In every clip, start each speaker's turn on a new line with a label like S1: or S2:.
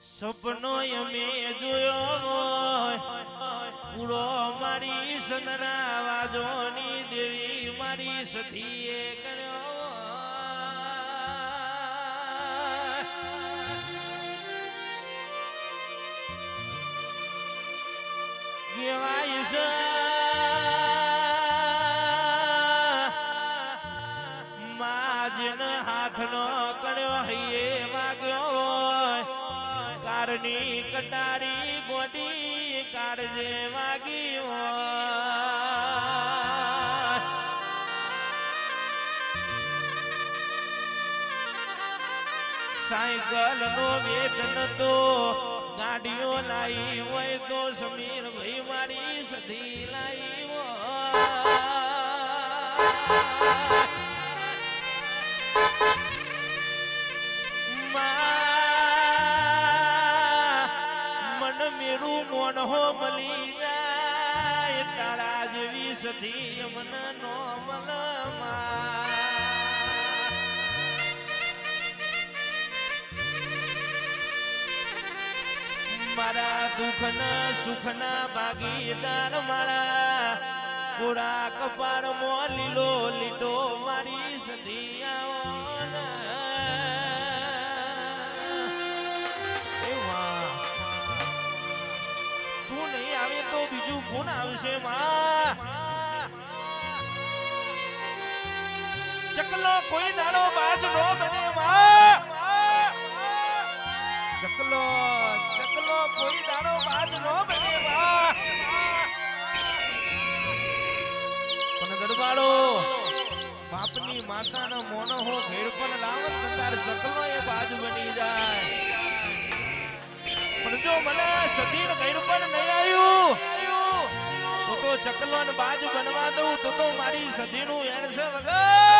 S1: સપનો અમે જોયો પૂરો મારી સદના વાજોની દેવી મારી સખીએ કર્યો કારની કટારી ગોડી કાળજે વાગી સાયકલ નો વેગ નતો, ગાડીઓ લાવી હોય તો સમીર ભાઈ મારી સધી લાવી હોય. સધી મન નો મલમાં મારા દુઃખના સુખના ભાગીદાર મારા. કોડા કપાર મો લીલો લીટો મારી સધિયા તું નહીં આવે તો બીજું કોણ આવશે, માં. ચકલો કોઈ દાડો બાજ નો બને માં. ચકલો ચકલો કોઈ દાડો બાજ નો બને વા પણ બાપની માતાનો મોનો હો ઘેર પણ લાવન તાર ચકલો એ બાજ બની જાય. પણ જો મને સદીર ઘેર પણ નહીં આવ્યું, તો ચકલો ને બાજ બનવા દઉં, તો તો મારી સદીનું એણ છે વગર.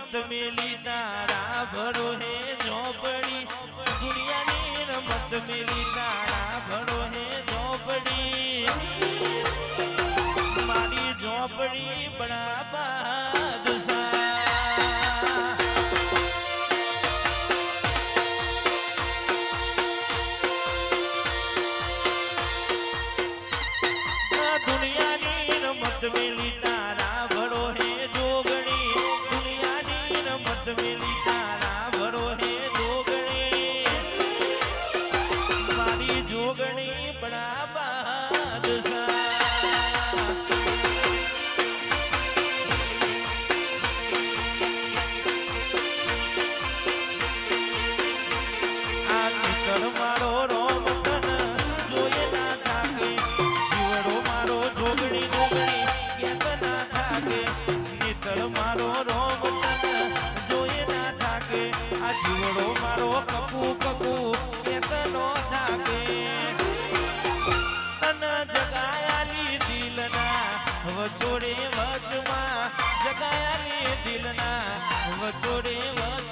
S1: રમત મેલી તારા ભરો હે ઝોપડી દુનિયાની રમત મેલી તારા ભરો હે ઝોપડી મારી ઝોપડી બડા બાદશાહ Really. વચોડે વચમાં જગાયા દિલના. વચોડે વચ